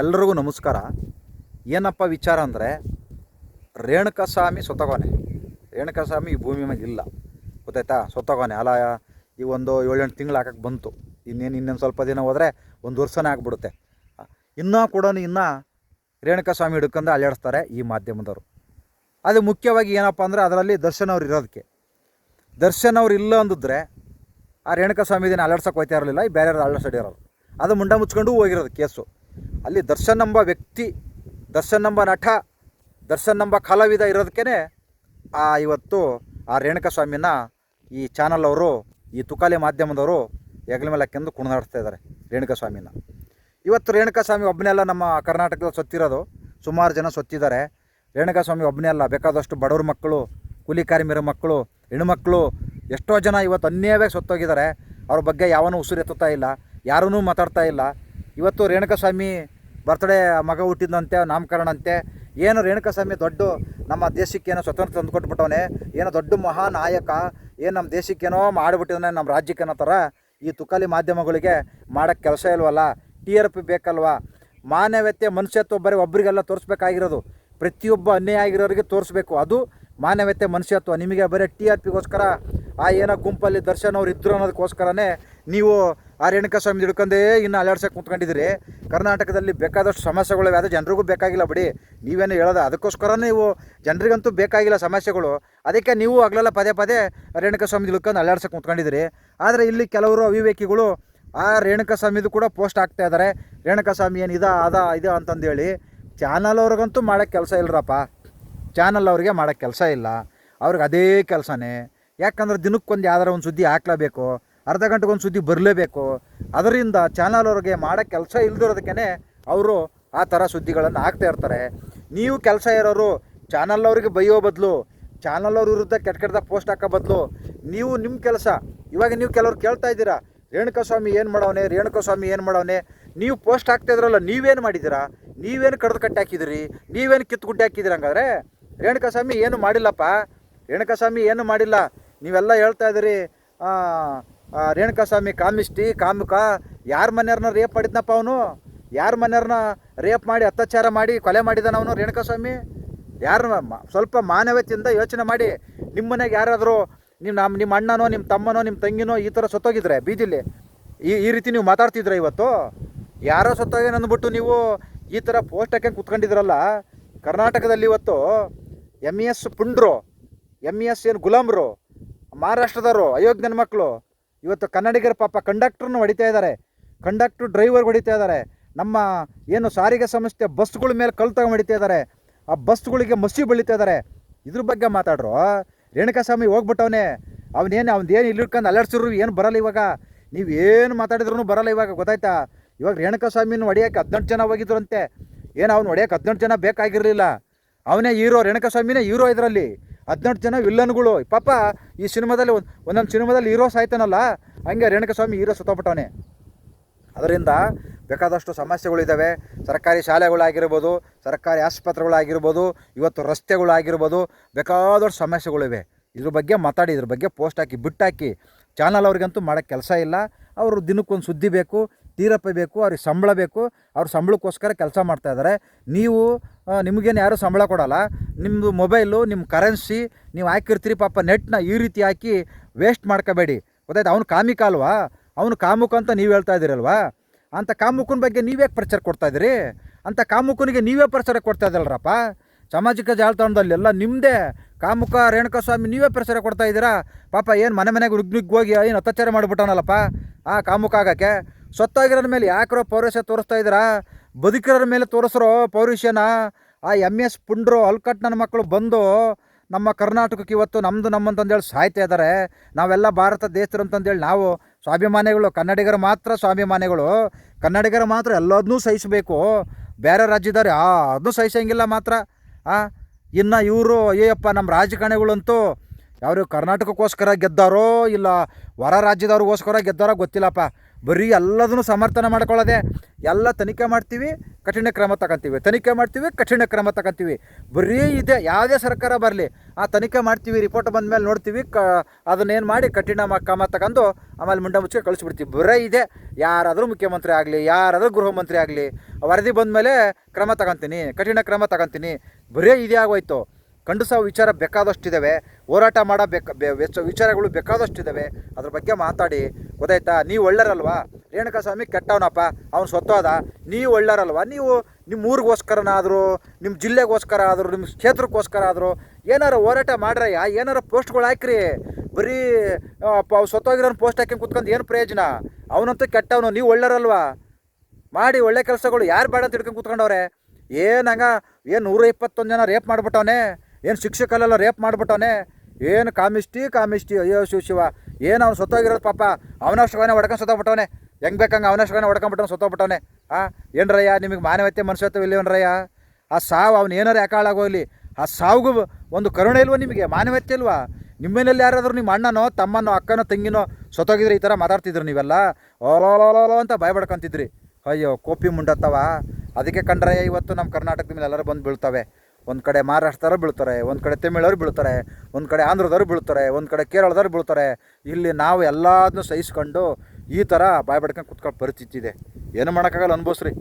ಎಲ್ರಿಗೂ ನಮಸ್ಕಾರ. ಏನಪ್ಪ ವಿಚಾರ ಅಂದರೆ, ರೇಣುಕಸ್ವಾಮಿ ಸೊತಗೋನೆ. ರೇಣುಕಸ್ವಾಮಿ ಈ ಭೂಮಿ ಮೇಲೆ ಇಲ್ಲ. ಗೊತ್ತಾಯ್ತಾ? ಸೊತಗೋನೆ. ಅಲ್ಲ ಈ ಒಂದು ಏಳೆಂಟು ತಿಂಗಳು ಹಾಕಕ್ಕೆ ಬಂತು. ಇನ್ನೇನು ಇನ್ನೊಂದು ಸ್ವಲ್ಪ ದಿನ ಹೋದರೆ ಒಂದು ವರ್ಷನೇ ಆಗ್ಬಿಡುತ್ತೆ. ಇನ್ನೂ ಕೂಡ ಇನ್ನೂ ರೇಣುಕಸ್ವಾಮಿ ಹಿಡ್ಕೊಂಡು ಅಲ್ಲಾಡಿಸ್ತಾರೆ ಈ ಮಾಧ್ಯಮದವರು. ಅದು ಮುಖ್ಯವಾಗಿ ಏನಪ್ಪ ಅಂದರೆ, ಅದರಲ್ಲಿ ದರ್ಶನ್ ಅವ್ರು ಇರೋದಕ್ಕೆ ದರ್ಶನ್ ಅವ್ರು ಇಲ್ಲ ಅಂದಿದ್ರೆ ಆ ರೇಣುಕಸ್ವಾಮಿ ದಿನ ಅಲ್ಲಾಡ್ಸೋಕೆ ಹೋಗ್ತಾ ಇರಲಿಲ್ಲ, ಈ ಬೇರೆ ಅಲ್ಲಾಡ್ಸಡಿರೋರು ಅದು ಮುಂಡ ಮುಚ್ಕೊಂಡು ಹೋಗಿರೋದು ಕೇಸು. ಅಲ್ಲಿ ದರ್ಶನ್ ಎಂಬ ವ್ಯಕ್ತಿ ದರ್ಶನ್ ಎಂಬ ನಟ ದರ್ಶನ್ ಎಂಬ ಕಲಾವಿದ ಇರೋದಕ್ಕೇ ಆ ಇವತ್ತು ಆ ರೇಣುಕಸ್ವಾಮಿನ ಈ ಚಾನಲ್ ಅವರು, ಈ ತುಕಾಲಿ ಮಾಧ್ಯಮದವರು ಹೆಗಲ ಮೇಲೆ ಹಾಕೆಂದು ಕುಣಿದಾಡ್ತಾ ಇದ್ದಾರೆ ರೇಣುಕಸ್ವಾಮಿನ ಇವತ್ತು ರೇಣುಕಸ್ವಾಮಿ ಒಬ್ಬನೇ ಅಲ್ಲ ನಮ್ಮ ಕರ್ನಾಟಕದಲ್ಲಿ ಸೊತ್ತಿರೋದು. ಸುಮಾರು ಜನ ಸೊತ್ತಿದ್ದಾರೆ. ರೇಣುಕಸ್ವಾಮಿ ಒಬ್ಬನೇ ಅಲ್ಲ, ಬೇಕಾದಷ್ಟು ಬಡವ್ರ ಮಕ್ಕಳು, ಕೂಲಿ ಕಾರ್ಮಿಕರ ಮಕ್ಕಳು ಹೆಣ್ಮಕ್ಳು ಎಷ್ಟೋ ಜನ ಇವತ್ತು ಅನ್ಯವೇ ಸತ್ತೋಗಿದ್ದಾರೆ. ಅವ್ರ ಬಗ್ಗೆ ಯಾವನೂ ಉಸಿರು ಎತ್ತುತ್ತಾ ಇಲ್ಲ ಯಾರೂ ಮಾತಾಡ್ತಾ ಇಲ್ಲ. ಇವತ್ತು ರೇಣುಕಸ್ವಾಮಿ ಬರ್ತ್ಡೇ ಮಗ ಹುಟ್ಟಿದಂತೆ ನಾಮಕರಣ ಅಂತೆ ಏನು ರೇಣುಕಸ್ವಾಮಿ ದೊಡ್ಡ ನಮ್ಮ ದೇಶಕ್ಕೇನೋ ಸ್ವತಂತ್ರ ತಂದುಕೊಟ್ಬಿಟ್ಟವನೆ, ಏನೋ ದೊಡ್ಡ ಮಹಾನಾಯಕ ಏನು ನಮ್ಮ ದೇಶಕ್ಕೇನೋ ಮಾಡಿಬಿಟ್ಟಿದ್ದಾನೆ, ನಮ್ಮ ರಾಜ್ಯಕ್ಕೇನೋ ಥರ ಈ ತುಕಾಲಿ ಮಾಧ್ಯಮಗಳಿಗೆ ಮಾಡೋಕ್ಕೆ ಕೆಲಸ ಇಲ್ವಲ್ಲ? ಟಿ ಆರ್ ಪಿ ಬೇಕಲ್ವಾ? ಮಾನವೀಯತೆ, ಮನುಷ್ಯತ್ವ ಬರೀ ಒಬ್ಬರಿಗೆಲ್ಲ ತೋರಿಸ್ಬೇಕಾಗಿರೋದು. ಪ್ರತಿಯೊಬ್ಬ ಅನ್ಯಾಯ ಆಗಿರೋರಿಗೆ ತೋರಿಸ್ಬೇಕು. ಅದು ಮಾನವೀಯತೆ, ಮನುಷ್ಯತ್ವ. ನಿಮಗೆ ಬರೀ ಟಿ ಆರ್ ಪಿಗೋಸ್ಕರ ಆ ಏನೋ ಗುಂಪಲ್ಲಿ ದರ್ಶನ್ ಅವ್ರು ಇದ್ರು ಅನ್ನೋದಕ್ಕೋಸ್ಕರನೇ ನೀವು ಆ ರೇಣುಕಸ್ವಾಮಿ ಹಿಡ್ಕೊಂಡೇ ಇನ್ನು ಅಲ್ಲಾಡ್ಸಕ್ಕೆ ಕುಂತ್ಕೊಂಡಿದ್ದೀರಿ. ಕರ್ನಾಟಕದಲ್ಲಿ ಬೇಕಾದಷ್ಟು ಸಮಸ್ಯೆಗಳು ಅದು ಜನರಿಗೂ ಬೇಕಾಗಿಲ್ಲ ಬಿಡಿ. ನೀವೇನು ಹೇಳೋದು? ಅದಕ್ಕೋಸ್ಕರ ನೀವು ಜನರಿಗಂತೂ ಬೇಕಾಗಿಲ್ಲ ಸಮಸ್ಯೆಗಳು. ಅದಕ್ಕೆ ನೀವು ಆಗಲೆಲ್ಲ ಪದೇ ಪದೇ ರೇಣುಕಸ್ವಾಮಿ ಹಿಡ್ಕೊಂಡು ಅಲ್ಲಾಡ್ಸಕ್ಕೆ ಕುಂತ್ಕೊಂಡಿದ್ದೀರಿ. ಆದರೆ ಇಲ್ಲಿ ಕೆಲವರು ಅವಿವೇಕಿಗಳು ಆ ರೇಣುಕಸ್ವಾಮಿದು ಕೂಡ ಪೋಸ್ಟ್ ಆಗ್ತಾ ಇದ್ದಾರೆ. ರೇಣುಕಸ್ವಾಮಿ ಏನು ಇದ, ಅದ, ಇದು ಅಂತಂದೇಳಿ ಚಾನಲ್ ಅವ್ರಿಗಂತೂ ಮಾಡೋಕ್ಕೆ ಕೆಲಸ ಇಲ್ಲರಪ್ಪ ಚಾನಲ್ ಅವ್ರಿಗೆ ಮಾಡೋಕ್ಕೆ ಕೆಲಸ ಇಲ್ಲ. ಅವ್ರಿಗೆ ಅದೇ ಕೆಲಸನೇ. ಯಾಕಂದ್ರೆ ದಿನಕ್ಕೊಂದು ಯಾವ್ದಾರ ಒಂದು ಸುದ್ದಿ ಹಾಕ್ಲೇಬೇಕು. ಅರ್ಧ ಗಂಟೆಗೊಂದು ಸುದ್ದಿ ಬರಲೇಬೇಕು. ಅದರಿಂದ ಚಾನಲ್ ಅವ್ರಿಗೆ ಮಾಡೋ ಕೆಲಸ ಇಲ್ದಿರೋದಕ್ಕೇ ಅವರು ಆ ಥರ ಸುದ್ದಿಗಳನ್ನು ಹಾಕ್ತಾ ಇರ್ತಾರೆ. ನೀವು ಕೆಲಸ ಇರೋರು ಚಾನಲ್ ಅವ್ರಿಗೆ ಬೈಯೋ ಬದಲು, ಚಾನಲ್ ಅವ್ರ ವಿರುದ್ಧ ಕೆಟ್ಟ ಕೆಟ್ಟದಾಗ ಪೋಸ್ಟ್ ಹಾಕೋ ಬದಲು, ನೀವು ನಿಮ್ಮ ಕೆಲಸ. ಇವಾಗ ನೀವು ಕೆಲವರು ಕೇಳ್ತಾ ಇದ್ದೀರಾ, ರೇಣುಕಸ್ವಾಮಿ ಏನು ಮಾಡವನೆ, ರೇಣುಕಸ್ವಾಮಿ ಏನು ಮಾಡವನೆ. ನೀವು ಪೋಸ್ಟ್ ಹಾಕ್ತಾ ಇದ್ರಲ್ಲ, ನೀವೇನು ಮಾಡಿದ್ದೀರಾ? ನೀವೇನು ಕಡ್ದು ಕಟ್ಟಿ ಹಾಕಿದಿರಿ ನೀವೇನು ಕಿತ್ತು ಗುಡ್ಡೆ ಹಾಕಿದಿರಿ ಹಂಗಾದ್ರೆ? ರೇಣುಕಸ್ವಾಮಿ ಏನು ಮಾಡಿಲ್ಲಪ್ಪ? ರೇಣುಕಸ್ವಾಮಿ ಏನು ಮಾಡಿಲ್ಲ? ನೀವೆಲ್ಲ ಹೇಳ್ತಾ ಇದ್ದೀರಿ ರೇಣುಕಸ್ವಾಮಿ ಕಾಮಿಷ್ಟಿ, ಕಾಮುಕ, ಯಾರ ಮನೆಯವ್ರನ್ನ ರೇಪ್ ಮಾಡಿದ್ನಪ್ಪ ಅವನು? ಯಾರ ಮನೆಯವ್ರನ್ನ ರೇಪ್ ಮಾಡಿ, ಅತ್ಯಾಚಾರ ಮಾಡಿ, ಕೊಲೆ ಮಾಡಿದಾನ ಅವನು ರೇಣುಕಸ್ವಾಮಿ? ಮ- ಸ್ವಲ್ಪ ಮಾನವತೆಯಿಂದ ಯೋಚನೆ ಮಾಡಿ ನಿಮ್ಮ ಮನೆಗೆ ಯಾರಾದರೂ ನಿಮ್ಮ ನಮ್ಮ ನಿಮ್ಮ ಅಣ್ಣನೋ ನಿಮ್ಮ ತಮ್ಮನೋ ನಿಮ್ಮ ತಂಗಿನೋ ಈ ಥರ ಸತ್ತೋಗಿದ್ರೆ ಬೀದಿಲಿ, ಈ ಈ ರೀತಿ ನೀವು ಮಾತಾಡ್ತಿದ್ರೆ ಇವತ್ತು? ಯಾರೋ ಸತ್ತೋಗೇನು ಅಂದ್ಬಿಟ್ಟು ನೀವು ಈ ಥರ ಪೋಸ್ಟ್ ಹಾಕಿ ಕುತ್ಕೊಂಡಿದ್ರಲ್ಲ, ಕರ್ನಾಟಕದಲ್ಲಿ ಇವತ್ತು ಎಂ ಇ ಎಸ್ ಪುಂಡ್ರು ಎಂ ಇ ಎಸ್ ಏನು ಗುಲಾಮ್ರು, ಮಹಾರಾಷ್ಟ್ರದವರು, ಅಯೋಗ್ಯನ ಮಕ್ಕಳು ಇವತ್ತು ಕನ್ನಡಿಗರ ಪಾಪ ಕಂಡಕ್ಟ್ರನ್ನು ಹೊಡಿತಾ ಇದ್ದಾರೆ. ಕಂಡಕ್ಟ್ರು ಡ್ರೈವರ್ ಹೊಡಿತಾ ಇದ್ದಾರೆ. ನಮ್ಮ ಏನು ಸಾರಿಗೆ ಸಂಸ್ಥೆ ಬಸ್ಗಳ ಮೇಲೆ ಕಲ್ಲು ತಗೊಂಡು ಹೊಡಿತಾ ಇದ್ದಾರೆ. ಆ ಬಸ್ಗಳಿಗೆ ಮಸಿ ಬೆಳೀತಾ ಇದ್ದಾರೆ. ಇದ್ರ ಬಗ್ಗೆ ಮಾತಾಡ್ರು. ರೇಣುಕಾಸ್ವಾಮಿ ಹೋಗ್ಬಿಟ್ಟವನೇ. ಅವನೇನು ಅವ್ನು ಇಲ್ಲಿಕೊಂಡು ಅಲರ್ಸಿರು ಏನು ಬರಲ್ಲ ಇವಾಗ. ನೀವು ಏನು ಮಾತಾಡಿದ್ರು ಬರಲ್ಲ ಇವಾಗ, ಗೊತ್ತಾಯ್ತಾ? ಇವಾಗ ರೇಣುಕಾಸ್ವಾಮಿನ ಹೊಡಿಯೋಕೆ ಹದಿನೆಂಟು ಜನ ಹೋಗಿದ್ರಂತೆ. ಏನು ಅವ್ನು ಹೊಡಿಯೋಕೆ ಹದಿನೆಂಟು ಜನ ಬೇಕಾಗಿರಲಿಲ್ಲ. ಅವನೇ ಹೀರೋ, ರೇಣುಕಾಸ್ವಾಮಿನೇ ಹೀರೋ ಇದರಲ್ಲಿ. ಹದಿನೆಂಟು ಜನ ವಿಲ್ಲನ್ಗಳು. ಪಾಪ, ಈ ಸಿನಿಮಾದಲ್ಲಿ ಒಂದು ಒಂದೊಂದು ಸಿನಿಮಾದಲ್ಲಿ ಹೀರೋ ಸಾಯ್ತಾನಲ್ಲ ಹಂಗೆ ರೇಣುಕಾಸ್ವಾಮಿ ಹೀರೋ ಸುತ್ತಬಿಟ್ಟವನೇ ಅದರಿಂದ ಬೇಕಾದಷ್ಟು ಸಮಸ್ಯೆಗಳಿದ್ದಾವೆ ಸರ್ಕಾರಿ ಶಾಲೆಗಳಾಗಿರ್ಬೋದು, ಸರ್ಕಾರಿ ಆಸ್ಪತ್ರೆಗಳಾಗಿರ್ಬೋದು, ಇವತ್ತು ರಸ್ತೆಗಳಾಗಿರ್ಬೋದು, ಬೇಕಾದಷ್ಟು ಸಮಸ್ಯೆಗಳಿವೆ. ಇದ್ರ ಬಗ್ಗೆ ಮಾತಾಡಿ, ಇದ್ರ ಬಗ್ಗೆ ಪೋಸ್ಟ್ ಹಾಕಿ, ಬಿಟ್ಟಾಕಿ. ಚಾನಲ್ ಅವ್ರಿಗಂತೂ ಮಾಡೋಕ್ಕೆ ಕೆಲಸ ಇಲ್ಲ. ಅವರು ದಿನಕ್ಕೊಂದು ಸುದ್ದಿ ಬೇಕು, ತೀರಪ್ಪ ಬೇಕು, ಅವ್ರಿಗೆ ಸಂಬಳ ಬೇಕು. ಅವ್ರ ಸಂಬಳಕ್ಕೋಸ್ಕರ ಕೆಲಸ ಮಾಡ್ತಾಯಿದ್ದಾರೆ ನೀವು ನಿಮಗೇನು ಯಾರೂ ಸಂಬಳ ಕೊಡೋಲ್ಲ. ನಿಮ್ಮದು ಮೊಬೈಲು ನಿಮ್ಮ ಕರೆನ್ಸಿ ನೀವು ಹಾಕಿರ್ತೀರಿ ಪಾಪ ನೆಟ್ನ ಈ ರೀತಿ ಹಾಕಿ ವೇಸ್ಟ್ ಮಾಡ್ಕೋಬೇಡಿ. ಗೊತ್ತಾಯ್ತು? ಅವ್ನು ಕಾಮಿಕ ಅಲ್ವಾ? ಅವನು ಕಾಮುಕ ಅಂತ ನೀವು ಹೇಳ್ತಾ ಇದ್ದೀರಲ್ವಾ? ಅಂಥ ಕಾಮುಕನ ಬಗ್ಗೆ ನೀವೇ ಪ್ರಚಾರ ಕೊಡ್ತಾ ಇದ್ದೀರಿ? ಅಂತ ಕಾಮುಕನಿಗೆ ನೀವೇ ಪ್ರಚಾರ ಕೊಡ್ತಾ ಇದ್ದಲ್ರಪ್ಪ ಸಾಮಾಜಿಕ ಜಾಲತಾಣದಲ್ಲೆಲ್ಲ ನಿಮ್ಮದೇ ಕಾಮುಕ ರೇಣುಕಸ್ವಾಮಿ ನೀವೇ ಪ್ರಚಾರ ಕೊಡ್ತಾ ಇದ್ದೀರಾ? ಪಾಪ ಏನು ಮನೆ ಮನೆಗೆ ರುಗ್ನಿಗೆ ಹೋಗಿ ಏನು ಅತ್ಯಾಚಾರ ಮಾಡಿಬಿಟ್ಟವನಲ್ಲಪ್ಪ ಆ ಕಾಮುಕ ಆಗಕ್ಕೆ? ಸ್ವತ್ತಾಗಿರೋದ ಮೇಲೆ ಯಾಕ್ರೋ ಪೌರಸ್ಯ ತೋರಿಸ್ತಾ ಇದ್ದೀರಾ? ಬದುಕಿರೋರ ಮೇಲೆ ತೋರಿಸ್ರೋ ಪೌರುಷನ, ಆ ಎಂ ಎಸ್ ಪುಂಡ್ರು ಅಲ್ಕಟ್ ನನ್ನ ಮಕ್ಕಳು ಬಂದು ನಮ್ಮ ಕರ್ನಾಟಕಕ್ಕೆ ಇವತ್ತು ನಮ್ಮದು ನಮ್ಮಂತಂದೇಳಿ ಸಾಯ್ತಾ ಇದ್ದಾರೆ ನಾವೆಲ್ಲ ಭಾರತ ದೇಶರು ಅಂತಂದೇಳಿ ನಾವು ಸ್ವಾಭಿಮಾನಿಗಳು, ಕನ್ನಡಿಗರು ಮಾತ್ರ ಸ್ವಾಭಿಮಾನಿಗಳು. ಕನ್ನಡಿಗರು ಮಾತ್ರ ಎಲ್ಲದನ್ನೂ ಸಹಿಸಬೇಕು. ಬೇರೆ ರಾಜ್ಯದವ್ರು ಯಾವುದನ್ನೂ ಸಹಿಸಂಗಿಲ್ಲ ಮಾತ್ರ. ಇನ್ನು ಇವರು ಅಯ್ಯಪ್ಪ ನಮ್ಮ ರಾಜಕಾರಣಿಗಳಂತೂ ಯಾರು ಕರ್ನಾಟಕಕ್ಕೋಸ್ಕರ ಗೆದ್ದಾರೋ ಇಲ್ಲ ಹೊರ ರಾಜ್ಯದವ್ರಿಗೋಸ್ಕರ ಗೆದ್ದಾರೋ ಗೊತ್ತಿಲ್ಲಪ್ಪ. ಬರೀ ಎಲ್ಲದನ್ನು ಸಮರ್ಥನೆ ಮಾಡ್ಕೊಳ್ಳೋದೆ ಎಲ್ಲ ತನಿಖೆ ಮಾಡ್ತೀವಿ, ಕಠಿಣ ಕ್ರಮ ತಗೊಂತೀವಿ. ತನಿಖೆ ಮಾಡ್ತೀವಿ, ಕಠಿಣ ಕ್ರಮ ತಗೊಂತೀವಿ. ಬರೀ ಇದೆ, ಯಾವುದೇ ಸರ್ಕಾರ ಬರಲಿ, ಆ ತನಿಖೆ ಮಾಡ್ತೀವಿ ರಿಪೋರ್ಟ್ ಬಂದ ಮೇಲೆ ನೋಡ್ತೀವಿ, ಕ, ಅದನ್ನೇನು ಮಾಡಿ ಕಠಿಣ ಕ್ರಮ ತಗೊಂಡು ಆಮೇಲೆ ಮುಂಡ ಮುಚ್ಚಿ ಕಳಿಸ್ಬಿಡ್ತೀವಿ. ಬರೀ ಇದೆ, ಯಾರಾದರೂ ಮುಖ್ಯಮಂತ್ರಿ ಆಗಲಿ, ಯಾರಾದರೂ ಗೃಹ ಮಂತ್ರಿ ಆಗಲಿ, ವರದಿ ಬಂದ ಮೇಲೆ ಕ್ರಮ ತಗೊಂತೀನಿ, ಕಠಿಣ ಕ್ರಮ ತಗೊಂತೀನಿ. ಬರೀ ಇದೇ ಆಗೋಯ್ತು. ಖಂಡಿಸೋ ವಿಚಾರ ಬೇಕಾದಷ್ಟಿದ್ದಾವೆ ಹೋರಾಟ ಮಾಡೋ ವೆಚ್ಚ- ವಿಚಾರಗಳು ಬೇಕಾದಷ್ಟಿದ್ದಾವೆ ಅದ್ರ ಬಗ್ಗೆ ಮಾತಾಡಿ. ಗೊತ್ತಾಯ್ತಾ? ನೀವು ಒಳ್ಳೆಯವರಲ್ವ ರೇಣುಕಾ ಸ್ವಾಮಿ ಕೆಟ್ಟವನಪ್ಪ. ಅವ್ನು ಸ್ವತ್ತೋದ ನೀವು ಒಳ್ಳೆಯರಲ್ವಾ? ನೀವು ನಿಮ್ಮ ಊರಿಗೋಸ್ಕರನಾದರೂ ನಿಮ್ಮ ಜಿಲ್ಲೆಗೋಸ್ಕರ ಆದರೂ ನಿಮ್ಮ ಕ್ಷೇತ್ರಕ್ಕೋಸ್ಕರ ಆದರೂ ಏನಾರು ಹೋರಾಟ ಮಾಡ್ರಯ್ಯ? ಏನಾರ ಪೋಸ್ಟ್ಗಳು ಹಾಕ್ರಿ. ಬರೀ ಅವ್ನು ಸ್ವತ್ತೋಗಿರೋನು ಪೋಸ್ಟ್ ಹಾಕಿ ಕುತ್ಕೊಂಡು ಏನು ಪ್ರಯೋಜನ? ಅವನಂತೂ ಕೆಟ್ಟವನು. ನೀವು ಒಳ್ಳೆಯರಲ್ವಾ? ಮಾಡಿ ಒಳ್ಳೆ ಕೆಲಸಗಳು ಯಾರು ಬೇಡ ತಿಳ್ಕೊಂಡು ಹಿಡ್ಕೊಂಡು ಏನಂಗ ಏನು ಏನು ನೂರ ಇಪ್ಪತ್ತೊಂದು ಜನ ರೇಪ್ ಮಾಡ್ಬಿಟ್ಟವನೆ? ಏನು ಶಿಕ್ಷಕಲ್ಲೆಲ್ಲ ರೇಪ್ ಮಾಡ್ಬಿಟ್ಟವನೆ? ಏನು ಕಾಮಿಷ್ಟಿ ಕಾಮಿಷ್ಟಿ, ಅಯ್ಯೋ ಶಿವ ಶಿವ. ಏನು ಅವ್ನು ಸತ್ತೋಗಿರೋದು ಪಾಪ? ಅವನಷ್ಟಗನೇ ಹೊಡ್ಕೊಂಡು ಸತ್ತೋಗ್ಬಿಟ್ಟವನೆ. ಹೆಂಗೆ ಬೇಕಂಗೆ ಅವನಷ್ಟಗನೇ ಹೊಡ್ಕೊಂಬಿಟ್ಟವ್ನು ಸತ್ತೋಗ್ಬಿಟ್ಟವನೆ. ಹಾಂ ಏನ್ರಯ್ಯ, ನಿಮಗೆ ಮಾನವತೆ ಮನುಷ್ಯತ್ವ ಇಲ್ಲೇನ್ರಯ್ಯ ಆ ಸಾವು ಅವ್ನು ಏನಾರು ಯಾಕೆ ಹಾಳಾಗೋಗ್ಲಿ ಆ ಸಾವುಗೂ ಒಂದು ಕರುಣೆ ಇಲ್ವ ನಿಮಗೆ? ಮಾನವತೆ ಇಲ್ವಾ? ನಿಮ್ಮನೇಲಿ ಯಾರಾದರೂ ನಿಮ್ಮ ಅಣ್ಣನೋ, ತಮ್ಮನೋ, ಅಕ್ಕನೋ, ತಂಗಿನೋ ಸತ್ತೋಗಿದ್ರೆ ಈ ಥರ ಮಾತಾಡ್ತಿದ್ರು ನೀವೆಲ್ಲ? ಓಲೋಲೋಲೋ ಅಂತ ಭಯಪಡ್ಕೊಂತಿದ್ರಿ. ಅಯ್ಯೋ, ಕೋಪಿ ಮುಂಡತ್ತವ. ಅದಕ್ಕೆ ಕಂಡ್ರೆ ಇವತ್ತು ನಮ್ಮ ಕರ್ನಾಟಕದ ಮೇಲೆ ಎಲ್ಲರೂ ಬಂದು ಬೀಳ್ತವೆ. ಒಂದು ಕಡೆ ಮಹಾರಾಷ್ಟ್ರದವ್ರು ಬೀಳ್ತಾರೆ, ಒಂದು ಕಡೆ ತಮಿಳವ್ರು ಬೀಳ್ತಾರೆ, ಒಂದು ಕಡೆ ಆಂಧ್ರದವ್ರು ಬೀಳ್ತಾರೆ, ಒಂದು ಕಡೆ ಕೇರಳದವ್ರು ಬೀಳ್ತಾರೆ. ಇಲ್ಲಿ ನಾವು ಎಲ್ಲದನ್ನೂ ಸಹಿಸ್ಕೊಂಡು ಈ ಥರ ಬಾಯ್ ಬಡ್ಕೊಂಡು ಕುತ್ಕೊಂಡು ಪರಿಸ್ಥಿತಿ ಇದೆ. ಏನು ಮಾಡೋಕ್ಕಾಗಲ್ಲ ಅನ್ಭವಿಸ್ರಿ.